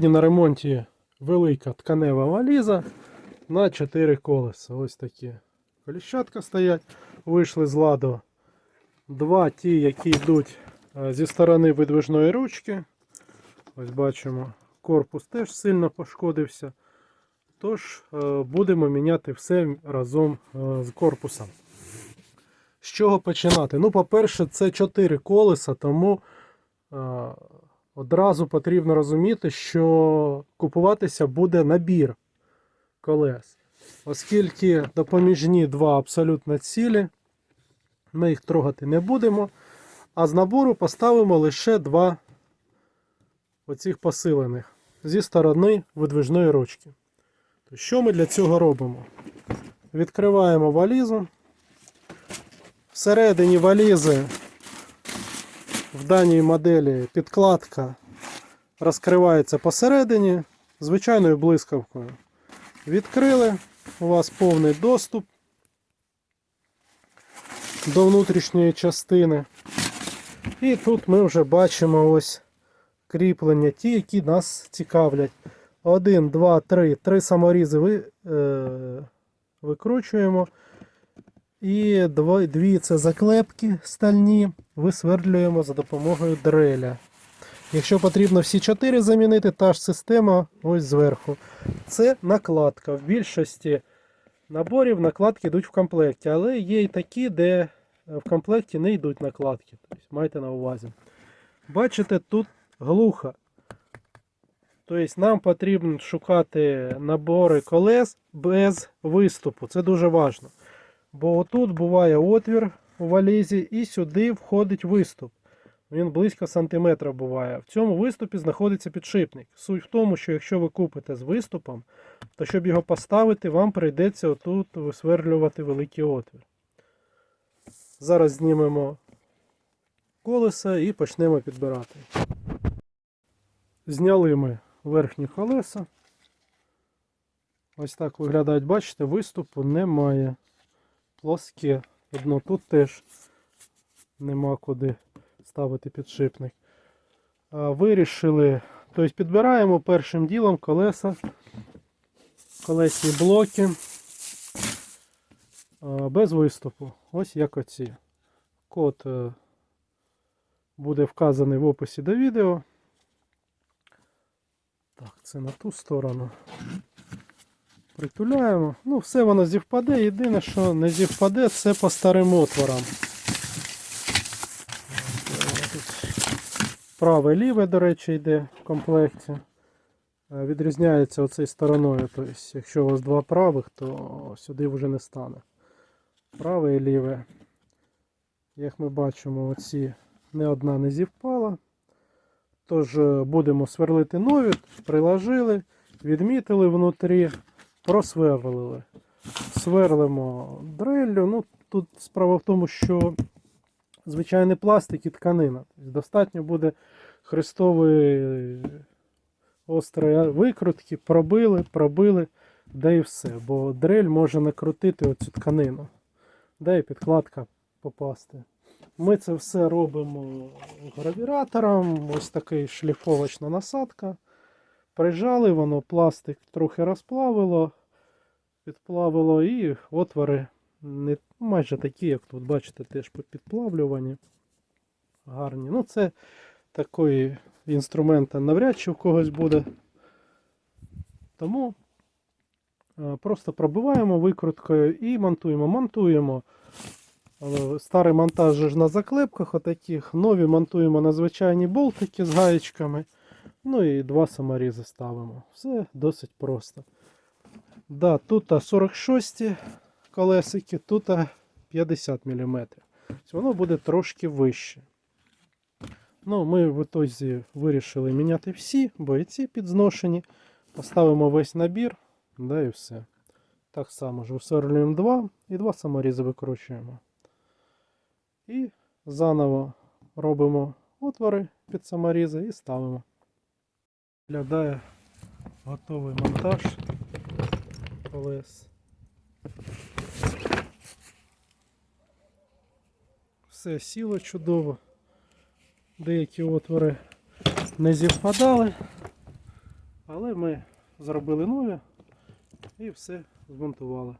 Сьогодні на ремонті велика тканева валіза на 4 колеса. Ось такі. Коліщатка стоять, вийшли з ладу. Два ті, які йдуть е, зі сторони видвижної ручки. Ось бачимо, корпус теж сильно пошкодився. Тож е, будемо міняти все разом е, з корпусом. З чого починати? Ну, по-перше, це 4 колеса, тому одразу потрібно розуміти, що купуватися буде набір колес. Оскільки допоміжні два абсолютно цілі, ми їх трогати не будемо. А з набору поставимо лише два оцих посилених зі сторони видвижної ручки. То що ми для цього робимо? Відкриваємо валізу. Всередині валізи в даній моделі підкладка розкривається посередині звичайною блискавкою. Відкрили, у вас повний доступ до внутрішньої частини. І тут ми вже бачимо ось кріплення, ті, які нас цікавлять. Один, два, три. Три саморізи ви, е, викручуємо. І дві це заклепки стальні висвердлюємо за допомогою дреля. Якщо потрібно всі чотири замінити, та ж система ось зверху. Це накладка. В більшості наборів накладки йдуть в комплекті, але є і такі, де е, в комплекті не йдуть накладки. Тобто майте на увазі. Бачите, тут глухо. Тобто нам потрібно шукати набори колес без виступу. Це дуже важливо. Бо отут буває отвір у валізі і сюди входить виступ. Він близько сантиметра буває. В цьому виступі знаходиться підшипник. Суть в тому, що якщо ви купите з виступом, то щоб його поставити, вам прийдеться отут висверлювати великий отвір. Зараз знімемо колеса і почнемо підбирати. Зняли ми верхні колеса. Ось так виглядають, бачите, виступу немає. Плоске. Одно тут теж нема куди ставити підшипник. Вирішили, тобто підбираємо першим ділом колеса, колесні блоки без виступу. Ось як оці. Код е, буде вказаний в описі до відео. Так, це на ту сторону. Притуляємо. Ну, все воно зівпаде. Єдине, що не зівпаде, це по старим отворам. Праве ліве, до речі, йде в комплекті. Е, Відрізняється оцею стороною. Тобто, якщо у вас два правих, то сюди вже не стане. Праве і ліве. Як ми бачимо, оці не одна не зівпала. Тож е, будемо сверлити нові, приложили, відмітили внутрі, просверлили. Сверлимо дреллю. Ну, тут справа в тому, що звичайний пластик і тканина. Тобто Достатньо буде хрестової острої викрутки, пробили, пробили, да і все. Бо дрель може накрутити оцю тканину. Да і підкладка попасти. Ми це все робимо гравіратором. Ось такий шліфовочна насадка. Прижали, воно пластик трохи розплавило, підплавило і отвори не майже такі, як тут, бачите, теж підплавлювані. Гарні. Ну, це такий інструмент навряд чи в когось буде. Тому е, просто пробиваємо викруткою і монтуємо. Монтуємо. Старий монтаж на заклепках отаких. Нові монтуємо на звичайні болтики з гаєчками. Ну і два саморізи ставимо. Все досить просто. Да, тут 46 колесики, тут 50 мм. Воно буде трошки вище. Ну, ми в ітозі вирішили міняти всі, бо і ці підзношені. Поставимо весь набір, да і все. Так само ж висверлюємо два і два саморізи викручуємо. І заново робимо отвори під саморізи і ставимо. Виглядає готовий монтаж колес. Все сіло чудово. Деякі отвори не зівпадали. Але ми зробили нові і все змонтували.